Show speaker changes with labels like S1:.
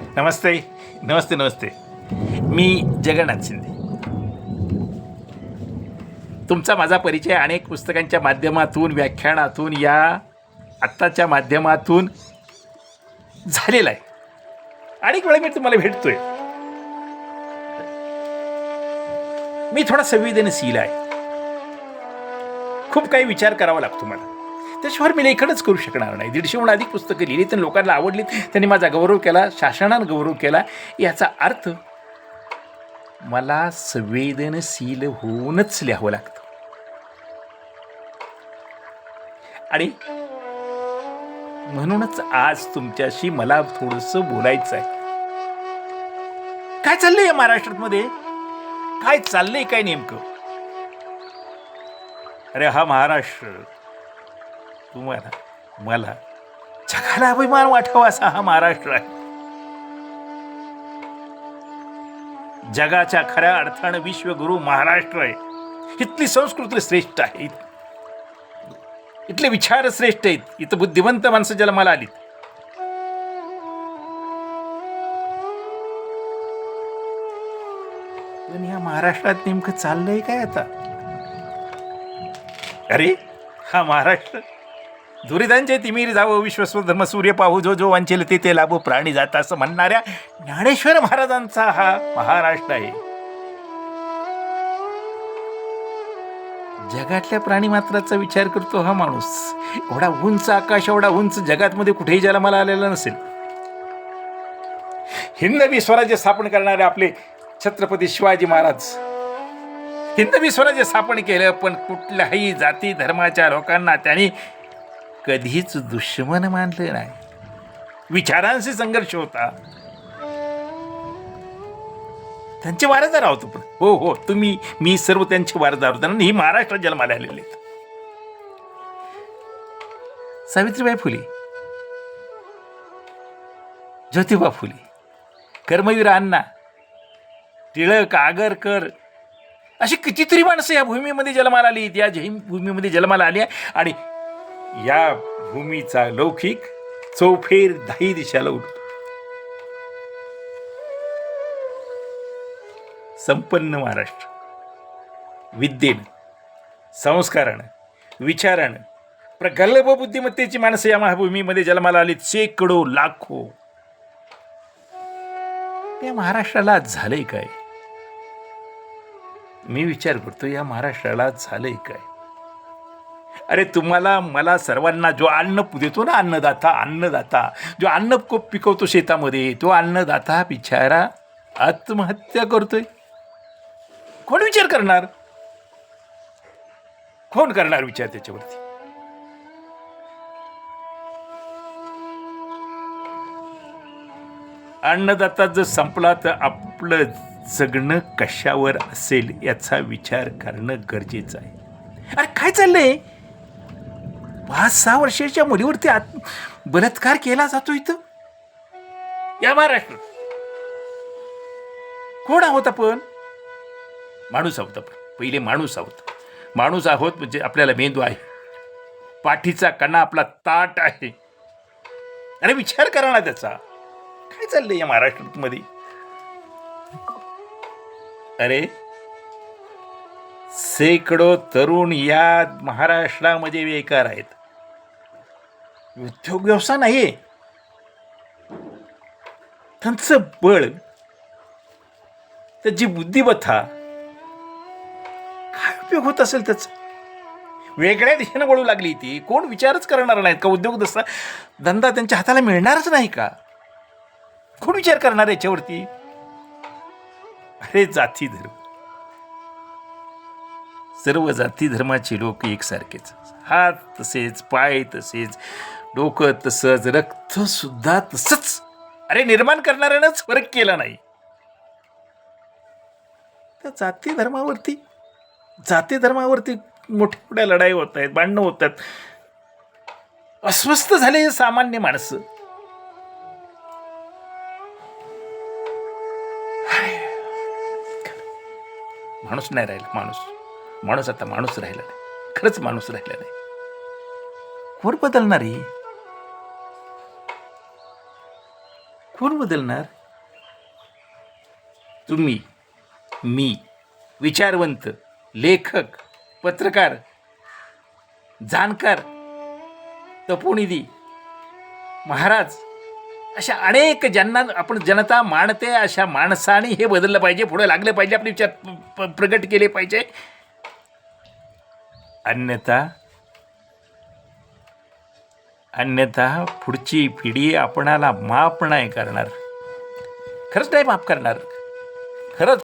S1: नमस्ते नमस्ते नमस्ते मी जगन्नाथ शिंदे. तुमचा माझा परिचय अनेक पुस्तकांच्या माध्यमातून व्याख्यानातून या आत्ताच्या माध्यमातून झालेला आहे. अनेक वेळा मी तुम्हाला भेटतोय. मी थोडा संवेदनशील आहे. खूप काही विचार करावा लागतो मला. त्याशिवाय मी लेखनच करू शकणार नाही. दीडशेहून अधिक पुस्तकं लिहिली तर लोकांना आवडली त्यांनी माझा गौरव केला शासनानं गौरव केला. याचा अर्थ मला संवेदनशील होऊनच लिहावं लागतं. आणि म्हणूनच आज तुमच्याशी मला थोडंसं बोलायचं आहे काय चाललंय या महाराष्ट्रामध्ये काय चाललंय काय नेमकं? अरे हा महाराष्ट्र. तुम्हाला मला जगाला अभिमान वाटावा असा हा महाराष्ट्र आहे. जगाच्या खऱ्या अर्थानं विश्वगुरु महाराष्ट्र आहे. इथली संस्कृती श्रेष्ठ आहे. इथले विचार श्रेष्ठ आहेत. इथं बुद्धिवंत माणसं जन्माला आलीत. पण या महाराष्ट्रात नेमकं चाललंय काय आता? अरे हा महाराष्ट्र दुरितांचे तिमीर जावं विश्वस्व धर्म सूर्य पाहू जो जो वांचेल ते ते लाभो प्राणी जात असं म्हणणाऱ्या ज्ञानेश्वर महाराजांचा हा महाराष्ट्र आहे. जगातल्या प्राणी मात्राचा विचार करतो हा माणूस. एवढा उंच आकाश एवढा उंच जगात मध्ये कुठेही जन्माला आलेला नसेल. हिंदवी स्वराज्य स्थापन करणारे आपले छत्रपती शिवाजी महाराज. हिंदवी स्वराज्य स्थापन केलं पण कुठल्याही जाती धर्माच्या लोकांना त्यांनी कधीच दुश्मन मानलं नाही. विचारांशी संघर्ष होता. त्यांचे वारदार आहोत पण हो हो तुम्ही मी सर्व त्यांचे वारदार होता आणि ही महाराष्ट्रात जन्माला आलेले आहेत. सावित्रीबाई फुले ज्योतिबा फुले कर्मवीर अण्णा टिळक आगरकर अशी कितीतरी माणसं या भूमीमध्ये जन्माला आली या जैन भूमीमध्ये जन्माला आली आहे. आणि या भूमीचा लौकिक चौफेर दाही दिशाला उठतो संपन्न महाराष्ट्र. विद्येनं संस्कारानं विचारानं प्रगल्भ बुद्धिमत्तेची माणसं या महाभूमीमध्ये जन्माला आली शेकडो लाखो. या महाराष्ट्राला झालंय काय? मी विचार करतो या महाराष्ट्राला झालंय काय? अरे तुम्हाला मला सर्वांना जो अन्न देतो ना अन्नदाता अन्नदाता जो अन्न खूप पिकवतो शेतामध्ये तो अन्नदाता बिचारा आत्महत्या करतोय. कोण विचार करणार? कोण करणार विचार त्याच्यावरती? अन्नदाता जर संपला तर आपलं जगणं कशावर असेल याचा विचार करणं गरजेचं आहे. अरे काय चाललंय? पाच सहा वर्षाच्या मुलीवरती आत बलात्कार केला जातो इथं? या महाराष्ट्र. कोण आहोत आपण? माणूस आहोत आपण. पहिले माणूस आहोत. माणूस आहोत म्हणजे आपल्याला मेंदू आहे. पाठीचा कणा आपला ताट आहे. अरे विचार करा ना त्याचा. काय चाललंय या महाराष्ट्रामध्ये? अरे शेकडो तरुण या महाराष्ट्रामध्ये बेकार आहेत. उद्योग व्यवसाय नाहीये त्यांचं बळ त्याची बुद्धिमत्ता काय उपयोग होत असेल त्याचा? वेगळ्या दिशेनं वळू लागली ती. कोण विचारच करणार नाहीत का? उद्योग दसा धंदा त्यांच्या हाताला मिळणारच नाही का? कोण विचार करणार याच्यावरती? अरे जाती धर्म. सर्व जाती धर्माचे लोक एकसारखेच. हात तसेच पाय तसेच डोकं तसंच रक्त सुद्धा तसंच. अरे निर्माण करणाऱ्यानंच फरक केला नाही. त्या जाती धर्मावरती जाती धर्मावरती मोठ्या मोठ्या लढाई होत आहेत भांडणं होत आहेत. अस्वस्थ झाले सामान्य माणसं. माणूस नाही राहिला माणूस. माणूस आता माणूस राहिला नाही. खरंच माणूस राहिला नाही. कोण बदलणार कोण बदलणार? तुम्ही मी विचारवंत लेखक पत्रकार जाणकार तपोनिधी महाराज अशा अनेक ज्यांना आपण जनता मानते अशा माणसाने हे बदललं पाहिजे पुढे लागले पाहिजे आपले विचार प- प्रगट केले पाहिजे. अन्यथा अन्यथा पुढची पिढी आपणाला माफ नाही करणार. खरंच नाही माफ करणार. खरंच